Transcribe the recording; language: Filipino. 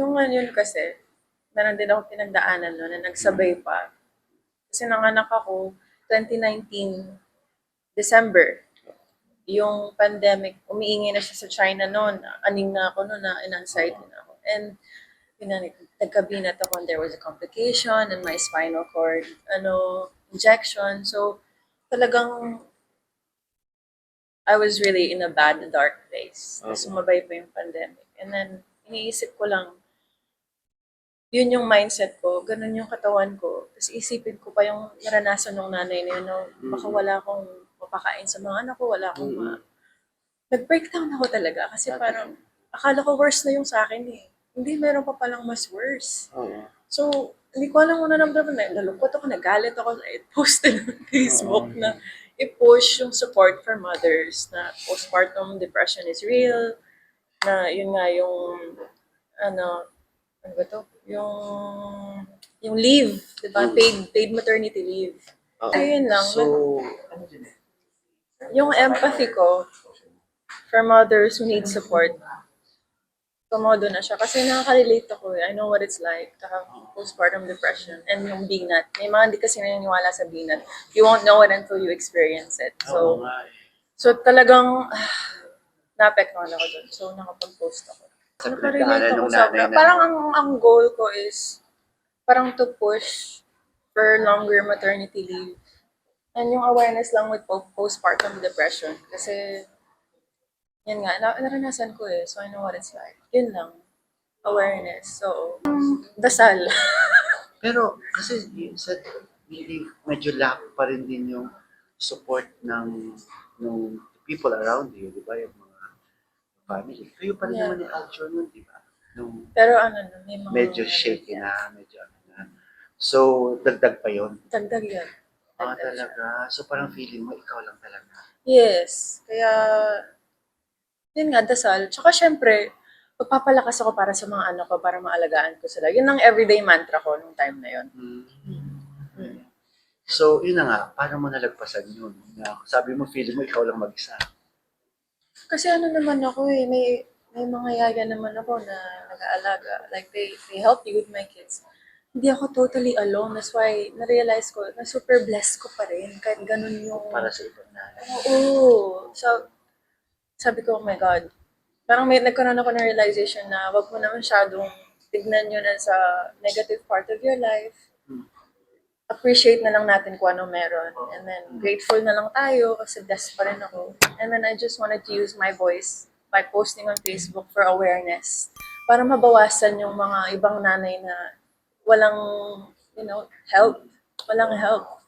Yung yun kasi, meron din ako pinagdaanan no, na nagsabay pa. Kasi nanganak ako 2019, December. Yung pandemic, umiingi na siya sa China noon. Aning na ako noon na in-anxiety na ako. And yun na, nagkabinet ako and there was a complication in my spinal cord, ano, injection. So, talagang I was really in a bad, dark place. Tapos Okay. sumabay pa yung pandemic. And then, iniisip ko lang, yun yung mindset ko, ganun yung katawan ko. Tapos isipin ko pa yung naranasan ng nanay na yun, no, baka wala akong mapakain sa mga anak ko, wala akong ma... Nag-breakdown ako talaga kasi parang, akala ko worse na yung sa akin eh. Hindi, meron pa palang mas worse. So, hindi ko alam kung naramdaman na. Nalungkot ako, nagalit ako, i-post na ng Facebook na i-push yung support for mothers na postpartum depression is real, na yun nga yung, ano, ano ba to? Yung, yung leave, di ba? Mm. Paid, paid maternity leave. Oo. Ayun lang. So, Yung empathy ko for mothers who need support, tumodo na siya. Kasi nakaka-relate ako eh. I know what it's like to have postpartum depression and yung binat. May mga hindi kasi naniniwala sa binat. You won't know it until you experience it. So, eh. so talagang ah, naapektuhan ako doon. So, nakapag-post ako. Sa nakarelate ako na- Parang ang, ang goal ko is parang to push for longer maternity leave. And yung awareness lang with po- postpartum depression. Kasi, yan nga, na- naranasan ko eh. So, I know what it's like. Yun lang. Awareness. So, dasal. Pero kasi yun sa hindi medyo lack pa rin din yung support ng ng people around you, di ba? Yung mga family. Kayo pa rin Yeah. naman yung culture nun, di ba? Nung Pero ano, no, may mga... medyo shaky na, medyo ano na. So, dagdag pa yun. Dagdag yun. Ah, Dagdag siya. talaga. So, parang feeling mo, ikaw lang talaga. Yes. Kaya, yun nga, dasal. Tsaka syempre, magpapalakas ako para sa mga anak ko, para maalagaan ko sila. Yun ang everyday mantra ko nung time na yun. Mm. So, yun na nga, paano mo nalagpasan yun? Sabi mo, feeling mo, ikaw lang mag-isa. Kasi ano naman ako eh, may, may mga yaya naman ako na nag-aalaga. Like, they, they help me with my kids. Hindi ako totally alone. That's why, na-realize ko na super blessed ko pa rin. Kahit ganun yung... Para sa ibang. Oo. So, sabi ko, oh my God. Parang may nagkaroon ako ng realization na wag mo na masyadong tignan yun as a negative part of your life. Appreciate na lang natin kung ano meron. And then, grateful na lang tayo kasi blessed pa rin ako. And then, I just wanted to use my voice by posting on Facebook for awareness. Para mabawasan yung mga ibang nanay na walang, you know, help. Walang help.